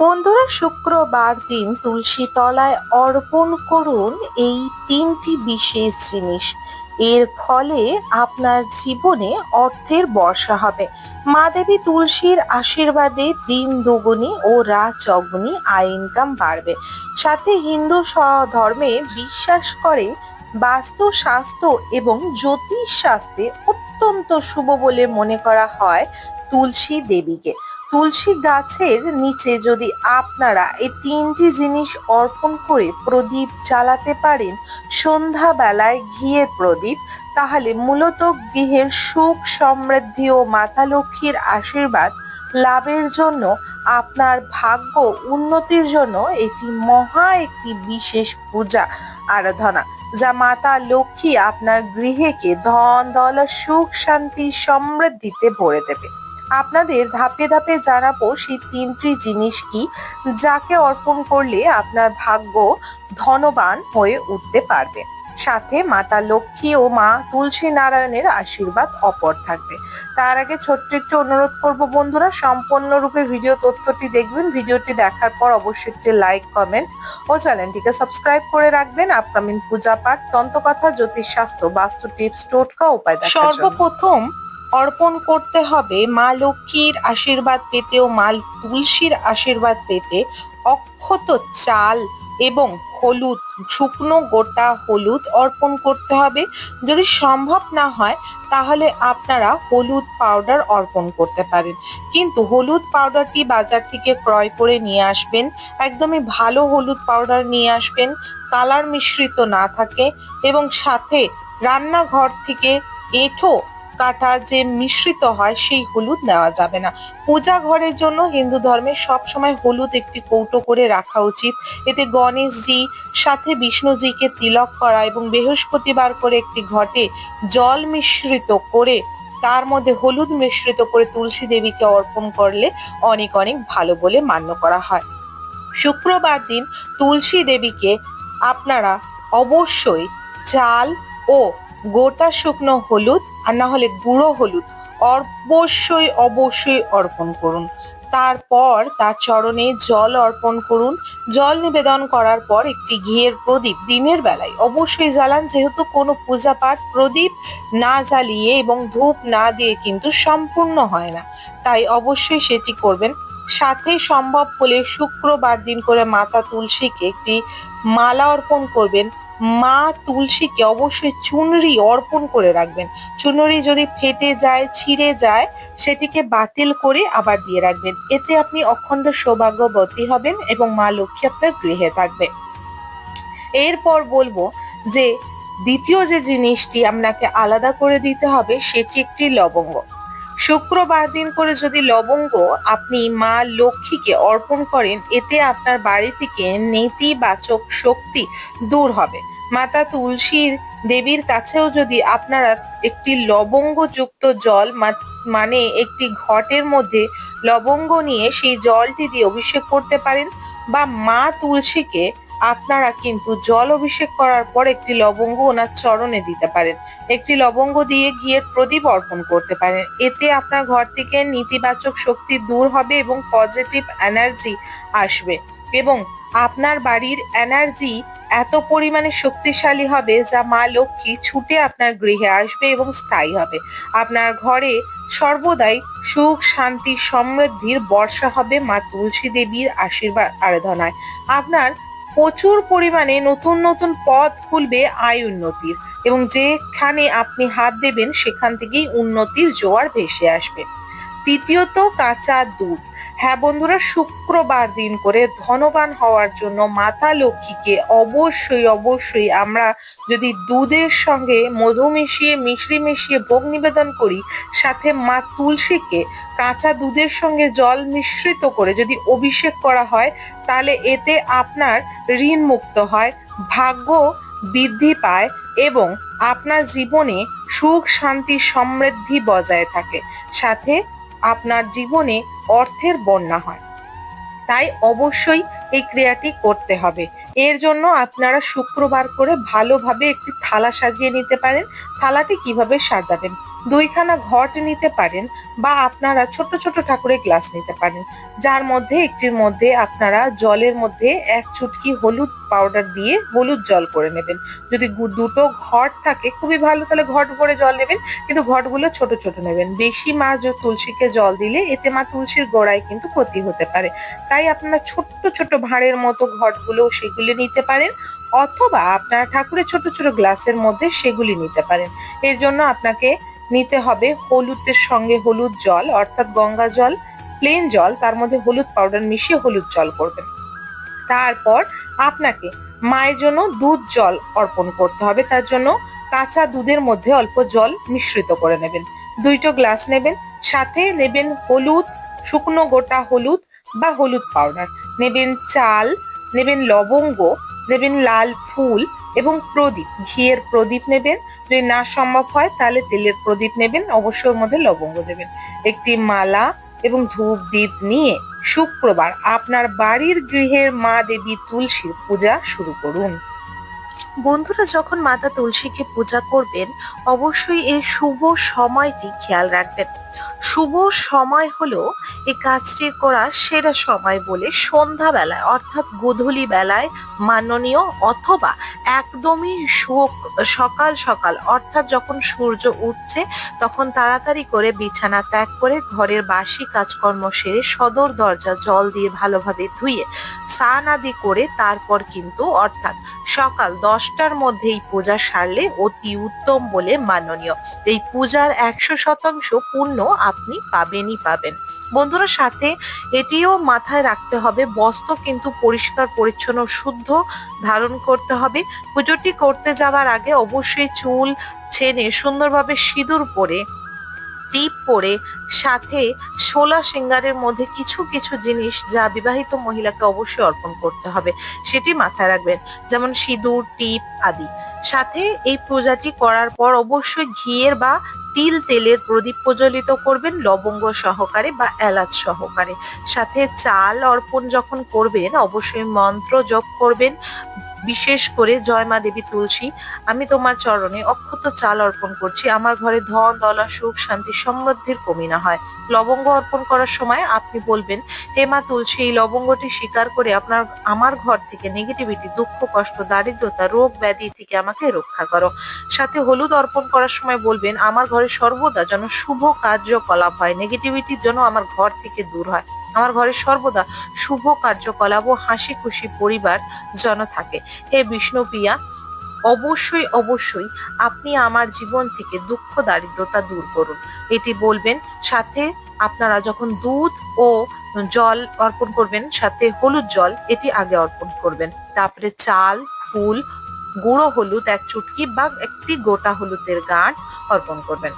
বন্ধুরা, শুক্রবার দিন তুলসী তলায় অর্পণ করুন এই তিনটি বিশেষ জিনিস। এর ফলে আপনার জীবনে অর্থের বর্ষা হবে। মা দেবী তুলসীর আশীর্বাদে দিন দুগুনি ও রাত চগুনি আয় ইনকাম বাড়বে। সাথে হিন্দু ধর্মে বিশ্বাস করে বাস্তু স্বাস্থ্য এবং জ্যোতিষ শাস্ত্রে অত্যন্ত শুভ বলে মনে করা হয় তুলসী দেবীকে। তুলসী গাছের নিচে যদি আপনারা এই তিনটি জিনিস অর্পণ করে প্রদীপ জ্বালাতে পারেন, সন্ধ্যাবেলায় ঘিয়ের প্রদীপ, তাহলে মূলত গৃহের সুখ সমৃদ্ধি ও মাতা লক্ষ্মীর আশীর্বাদ লাভের জন্য আপনার ভাগ্য উন্নতির জন্য এটি মহা একটি বিশেষ পূজা আরাধনা, যা মাতা লক্ষ্মী আপনার গৃহকে ধন দল সুখ, শান্তি সমৃদ্ধিতে ভরে দেবে। আপনাদের ধাপে ধাপে জানাব সেই তিনটি জিনিস কি, যাকে অর্পণ করলে আপনার ভাগ্য ধনবান হয়ে উঠতে পারবে। সাথে মাতা লক্ষ্মী ও মা তুলসী নারায়ণের আশীর্বাদ অপর থাকবে। তার আগে ছোট্ট একটু অনুরোধ করব বন্ধুরা, সম্পূর্ণরূপে ভিডিও তথ্যটি দেখবেন। ভিডিওটি দেখার পর অবশ্যই একটি লাইক কমেন্ট ও চ্যানেলটিকে সাবস্ক্রাইব করে রাখবেন। আপকামিং পূজা পাঠ, তন্ত্রকথা, জ্যোতিষশাস্ত্র, বাস্তু টিপস টোটকা, উপায় সর্বপ্রথম অর্পণ করতে হবে, মা লক্ষ্মীর আশীর্বাদ পেতে ও মা তুলসীর আশীর্বাদ পেতে অক্ষত চাল এবং হলুদ, শুকনো গোটা হলুদ অর্পণ করতে হবে। যদি সম্ভব না হয়, তাহলে আপনারা হলুদ পাউডার অর্পণ করতে পারেন। কিন্তু হলুদ পাউডারটি বাজার থেকে ক্রয় করে নিয়ে আসবেন, একদমই ভালো হলুদ পাউডার নিয়ে আসবেন, কালার মিশ্রিত না থাকে এবং সাথে রান্নাঘর থেকে এঁঠো কাটা যে মিশ্রিত হয়, সেই হলুদ নেওয়া যাবে না। পূজা ঘরের জন্য হিন্দু ধর্মে সব সময় হলুদ একটি কৌটো করে রাখা উচিত। এতে গণেশজি, সাথে বিষ্ণুজিকে তিলক করা এবং বৃহস্পতিবার করে একটি ঘটে জল মিশ্রিত করে, তার মধ্যে হলুদ মিশ্রিত করে তুলসী দেবীকে অর্পণ করলে অনেক অনেক ভালো বলে মান্য করা হয়। শুক্রবার দিন তুলসী দেবীকে আপনারা অবশ্যই চাল ও গোটা শুকনো হলুদ আর না হলে গুঁড়ো হলুদ অবশ্যই অবশ্যই অর্পণ করুন। তারপর তার চরণে জল অর্পণ করুন। জল নিবেদন করার পর একটি ঘিয়ের প্রদীপ দিনের বেলায়। অবশ্যই জ্বালান, যেহেতু কোনো পূজা পাঠ প্রদীপ না জ্বালিয়ে এবং ধূপ না দিয়ে কিন্তু সম্পূর্ণ হয় না। তাই অবশ্যই সেটি করবেন। সাথে সম্ভব হলে শুক্রবার দিন করে মাতা তুলসীকে একটি মালা অর্পণ করবেন। মা তুলসীকে অবশ্যই চুনরি অর্পণ করে রাখবেন। চুনরি যদি ফেটে যায়, ছিঁড়ে যায়, সেটিকে বাতিল করে আবার দিয়ে রাখবেন। এতে আপনি অখণ্ড সৌভাগ্যবতী হবেন এবং মা লক্ষ্মী আপনার গৃহে থাকবে। এরপর বলব যে, দ্বিতীয় যে জিনিসটি আপনাকে আলাদা করে দিতে হবে, সেটি একটি লবঙ্গ। শুক্রবার দিন করে যদি লবঙ্গ আপনি মা লক্ষ্মীকে অর্পণ করেন, এতে আপনার বাড়ি থেকে নেতিবাচক শক্তি দূর হবে। মাতা তুলসীর দেবীর কাছেও যদি আপনারা একটি লবঙ্গযুক্ত জল মানে একটি ঘটের মধ্যে লবঙ্গ নিয়ে সেই জলটি দিয়ে অভিষেক করতে পারেন, বা মা তুলসীকে আপনারা কিন্তু জল অভিষেক করার পর একটি লবঙ্গ ওনার চরণে দিতে পারেন। একটি লবঙ্গ দিয়ে ঘিয়ের প্রদীপ অর্পণ করতে পারেন। এতে আপনার ঘর থেকে নেতিবাচক শক্তি দূর হবে এবং পজিটিভ এনার্জি আসবে এবং আপনার বাড়ির এনার্জি এত পরিমাণে শক্তিশালী হবে যা মা লক্ষ্মী ছুটে আপনার গৃহে আসবে এবং স্থায়ী হবে। আপনার ঘরে সর্বদাই সুখ, শান্তি, সমৃদ্ধির বর্ষা হবে। মা তুলসী দেবীর আশীর্বাদ আরাধনায়। আপনার প্রচুর পরিমাণে নতুন নতুন পথ খুলবে আয় উন্নতির এবং যেখানে আপনি হাত দেবেন, সেখান থেকেই উন্নতির জোয়ার ভেসে আসবে। তৃতীয়ত, কাঁচা দুধ। হ্যাঁ বন্ধুরা, শুক্রবার দিন করে ধনবান হওয়ার জন্য মাতা লক্ষ্মীকে অবশ্যই অবশ্যই আমরা যদি দুধের সঙ্গে মধু মিশিয়ে মিশ্রি মিশিয়ে ভোগ নিবেদন করি, সাথে মা তুলসীকে কাঁচা দুধের সঙ্গে জল মিশ্রিত করে যদি অভিষেক করা হয়, তাহলে এতে আপনার ঋণ মুক্ত হয়, ভাগ্য বৃদ্ধি পায় এবং আপনার জীবনে সুখ, শান্তি, সমৃদ্ধি বজায় থাকে। সাথে আপনার জীবনে অর্থের বন্যা হয়। তাই অবশ্যই এই ক্রিয়াটি করতে হবে। এর জন্য আপনারা শুক্রবার করে ভালোভাবে একটি থালা সাজিয়ে নিতে পারেন। থালাটি কীভাবে সাজাবেন? দুইখানা ঘট নিতে পারেন বা আপনারা ছোট ছোট ঠাকুরের গ্লাস নিতে পারেন। যার মধ্যে, একটির মধ্যে আপনারা জলের মধ্যে এক চুটকি হলুদ পাউডার দিয়ে হলুদ জল করে নেবেন। যদি দুটো ঘট থাকে, খুবই ভালো, তাহলে ঘট ভরে জল নেবেন, কিন্তু ঘটগুলো ছোট ছোট নেবেন। বেশি মা তুলসীকে জল দিলে এতে মা তুলসীর গোড়ায় কিন্তু ক্ষতি হতে পারে। তাই আপনারা ছোট্ট ছোট ভাঁড়ের মতো ঘটগুলো সেগুলি নিতে পারেন, অথবা আপনারা ঠাকুরের ছোট ছোট গ্লাসের মধ্যে সেগুলি নিতে পারেন। এর জন্য আপনাকে নিতে হবে হলুদের সঙ্গে হলুদ জল, অর্থাৎ গঙ্গা জল প্লেন জল, তার মধ্যে হলুদ পাউডার মিশিয়ে হলুদ জল করবেন। তারপর আপনাকে মায়ের জন্য দুধ জল অর্পণ করতে হবে, তার জন্য কাঁচা দুধের মধ্যে অল্প জল মিশ্রিত করে নেবেন। দুইটো গ্লাস নেবেন, সাথে নেবেন হলুদ, শুকনো গোটা হলুদ বা হলুদ পাউডার নেবেন চাল, নেবেন লবঙ্গ, নেবেন লাল ফুল এবং প্রদীপ, ঘিয়ের প্রদীপ নেবেন যদি না সম্ভব হয়, তাহলে তেলের প্রদীপ নেবেন অবশ্যই ওর মধ্যে লবঙ্গ দেবেন। একটি মালা এবং ধূপ দ্বীপ নিয়ে শুক্রবার আপনার বাড়ির গৃহের মা দেবী তুলসীর পূজা শুরু করুন। বন্ধুরা, যখন মাতা তুলসীকে পূজা করবেন, অবশ্যই এই শুভ সময়টি খেয়াল রাখবেন। শুভ সময় হলো এই কাজটি করার সেরা সময় বলে সন্ধ্যা বেলায় অর্থাৎ গোধূলি বেলায় মাননীয় অথবা একদমই সকাল সকাল, অর্থাৎ যখন সূর্য উঠছে তখন তাড়াতাড়ি করে বিছানা ত্যাগ করে ঘরের বাসি কাজকর্ম সেরে সদর দরজা জল দিয়ে ভালোভাবে ধুয়ে স্নান আদি করে তারপর কিন্তু, অর্থাৎ সকাল দশটার মধ্যে এই পূজা সারলে অতি উত্তম বলে মাননীয়। এই পূজার একশো শতাংশ পূর্ণ আপনি পাবেনই পাবেন। বন্ধুরা, সাথে এটিও মাথায় রাখতে হবে, বস্ত্র কিন্তু পরিষ্কার, পরিচ্ছন্ন, শুদ্ধ ধারণ করতে হবে। পুজোটি করতে যাওয়ার আগে অবশ্যই চুল ছেনে সুন্দরভাবে সিঁদুর পরে টিপ পরে সাথে শোলা সিঙ্গারের মধ্যে কিছু কিছু জিনিস যা বিবাহিত মহিলাকে অবশ্যই অর্পণ করতে হবে, সেটি মাথায় রাখবেন, যেমন সিঁদুর, টিপ আদি। সাথে এই পূজাটি করার পর অবশ্যই ঘিয়ের বা তিল তেলের প্রদীপ প্রজ্বলিত করবেন লবঙ্গ সহকারে বা এলাচ সহকারে। সাথে চাল অর্পণ যখন করবেন, অবশ্যই মন্ত্র জপ করবেন বিশেষ করে জয় মা দেবী তুলসী, আমি তোমার চরণে অক্ষত চাল অর্পণ করছি। আমার ঘরে ধন, দলা, সুখ, শান্তি সমৃদ্ধির কমি না হয়। লবঙ্গ অর্পণ করার সময় আপনি বলবেন, হে মা তুলসী, এই লবঙ্গটি স্বীকার করে আপনার, আমার ঘর থেকে নেগেটিভিটি দুঃখ, কষ্ট, দারিদ্রতা, রোগ ব্যাধি থেকে আমাকে রক্ষা করো। সাথে হলুদ অর্পণ করার সময় বলবেন, আমার ঘরে সর্বদা যেন শুভ কার্যকলাপ হয় নেগেটিভিটির জন্য আমার ঘর থেকে দূর হয়। আমার ঘরে সর্বদা শুভ কার্যকলাপ ও হাসি খুশি পরিবার যেন থাকে। হে বিষ্ণুপ্রিয়া অবশ্যই অবশ্যই আপনি আমার জীবন থেকে দুঃখ, দারিদ্রতা দূর করুন। এটি বলবেন, সাথে আপনারা যখন দুধ ও জল অর্পণ করবেন, সাথে হলুদ জল, এটি আগে অর্পণ করবেন। তারপরে চাল, ফুল, গুঁড়ো হলুদ, এক চুটকি বা একটি গোটা হলুদের গাঁট অর্পণ করবেন।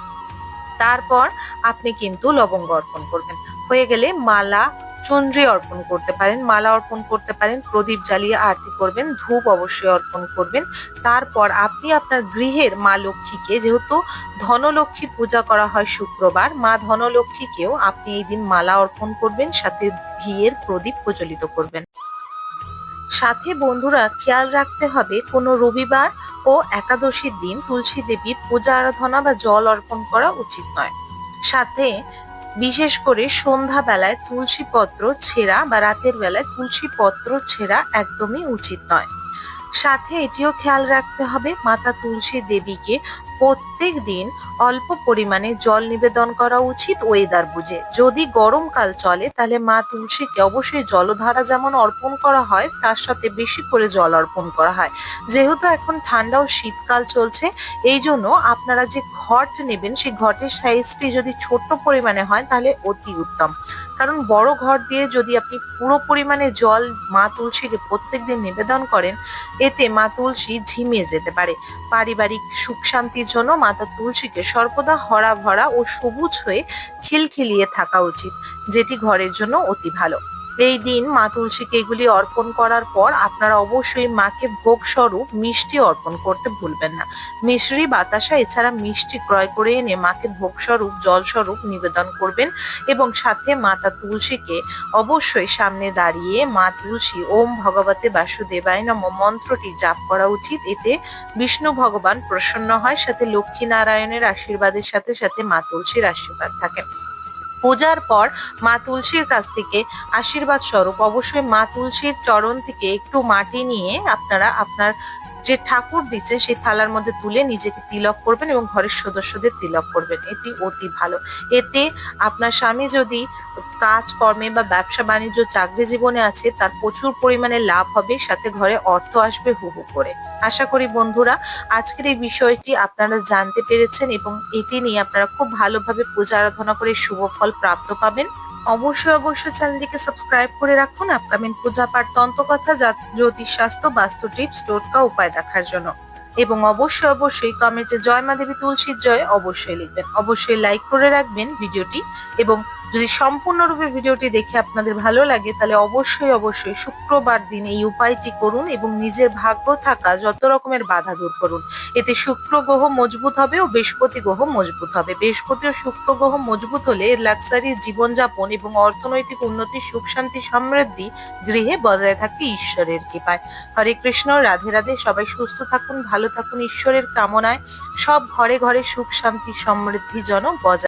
তারপর আপনি কিন্তু লবঙ্গ অর্পণ করবেন। হয়ে গেলে মালা চন্দ্রী অর্পণ করতে পারেন, মালা অর্পণ করতে পারেন, প্রদীপ জ্বালিয়ে আরতি করবেন, ধূপ অবশ্যই অর্পণ করবেন। তারপর আপনি আপনার গৃহের মা লক্ষ্মীকে, যেহেতু ধনলক্ষ্মীর পূজা করা হয় শুক্রবার, মা ধনলক্ষ্মীকেও আপনি এই দিন মালা অর্পণ করবেন, সাথে ঘিয়ের প্রদীপ প্রজ্বলিত করবেন। সাথে বন্ধুরা, খেয়াল রাখতে হবে, কোনো রবিবার ও একাদশীর দিন তুলসী দেবীর পূজা আরাধনা বা জল অর্পণ করা উচিত নয়। সাথে বিশেষ করে সন্ধ্যা বেলায় তুলসী পত্র ছেঁড়া বা রাতের বেলায় তুলসী পত্র ছেঁড়া একদমই উচিত নয়। সাথে এটিও খেয়াল রাখতে হবে, মাতা তুলসী দেবীকে প্রত্যেক দিন অল্প পরিমাণে জল নিবেদন করা উচিত ওয়েদার বুঝে। যদি গরমকাল চলে, তাহলে মা তুলসীকে অবশ্যই জলধারা যেমন অর্পণ করা হয়, তার সাথে বেশি করে জল অর্পণ করা হয়। যেহেতু এখন ঠান্ডা ও শীতকাল চলছে, এই জন্য আপনারা যে ঘট নেবেন, সেই ঘটের সাইজটি যদি ছোট পরিমাণে হয়, তাহলে অতি উত্তম। কারণ বড় ঘট দিয়ে যদি আপনি পুরো পরিমাণে জল মা তুলসীকে প্রত্যেক দিন নিবেদন করেন, এতে মা তুলসী ঝিমিয়ে যেতে পারে। পারিবারিক সুখ শান্তির জন্য মাতা তুলসীকে সর্বদা হরা ভরা ও সবুজ হয়ে খিলখিলিয়ে থাকা উচিত, যেটি ঘরের জন্য অতি ভালো। এই দিন মা তুলসীকে এগুলি অর্পণ করার পর আপনারা অবশ্যই মাকে ভোগ স্বরূপ মিষ্টি অর্পণ করতে ভুলবেন না। মিশ্রি বাতাসা, এছাড়া মিষ্টি ক্রয় করে এনে মাকে ভোগ স্বরূপ জল স্বরূপ নিবেদন করবেন এবং সাথে মাতা তুলসীকে অবশ্যই সামনে দাঁড়িয়ে মা তুলসী, ওম ভগবতে বাসুদেবায় নম, মন্ত্রটি জাপ করা উচিত। এতে বিষ্ণু ভগবান প্রসন্ন হয়, সাথে লক্ষ্মী নারায়ণের আশীর্বাদের সাথে সাথে মা তুলসীর আশীর্বাদ থাকে। পূজার পর মা তুলসীর কাছ থেকে আশীর্বাদ স্বরূপ অবশ্যই মা তুলসীর চরণ থেকে একটু মাটি নিয়ে আপনারা আপনার যে ঠাকুর দিচ্ছে, সেই থালার মধ্যে তুলে নিজেকে তিলক করবেন এবং ঘরের সদস্যদের তিলক করবেন। এটি অতি ভালো। এতে আপনার স্বামী যদি কাজ কর্মে বা ব্যবসা বাণিজ্য চাকরি জীবনে আছে, তার প্রচুর পরিমাণে লাভ হবে, সাথে ঘরে অর্থ আসবে হু হু করে। আশা করি বন্ধুরা, আজকের এই বিষয়টি আপনারা জানতে পেরেছেন এবং এটি নিয়ে আপনারা খুব ভালোভাবে পূজা আরাধনা করে শুভ ফল প্রাপ্ত পাবেন। অবশ্যই অবশ্যই চ্যানেলটিকে সাবস্ক্রাইব করে রাখুন আপকামিং পূজা পাঠ তন্ত্রকথা কথা জ্যোতিষ স্বাস্থ্য বাস্তু টিপস, টোটকা উপায় দেখার জন্য। এবং অবশ্যই অবশ্যই কমেন্টে জয় মা দেবী তুলসীর জয় অবশ্যই লিখবেন। অবশ্যই লাইক করে রাখবেন ভিডিওটি এবং যদি সম্পূর্ণরূপে ভিডিওটি দেখে আপনাদের ভালো লাগে, তাহলে অবশ্যই অবশ্যই শুক্রবার দিন এই উপায়টি করুন এবং নিজের ভাগ্য থাকা যত রকমের বাধা দূর করুন। এতে শুক্র গ্রহ মজবুত হবে ও বৃহস্পতি গ্রহ মজবুত হবে। বৃহস্পতি ও শুক্র গ্রহ মজবুত হলে এর লাক্সারি জীবনযাপন এবং অর্থনৈতিক উন্নতি, সুখ, শান্তি, সমৃদ্ধি গৃহে বজায় থাকে ঈশ্বরের কৃপায়। হরে কৃষ্ণ, রাধে রাধে, সবাই সুস্থ থাকুন, ভালো থাকুন, ঈশ্বরের কামনায়। সব ঘরে ঘরে সুখ, শান্তি সমৃদ্ধি যেন বজায়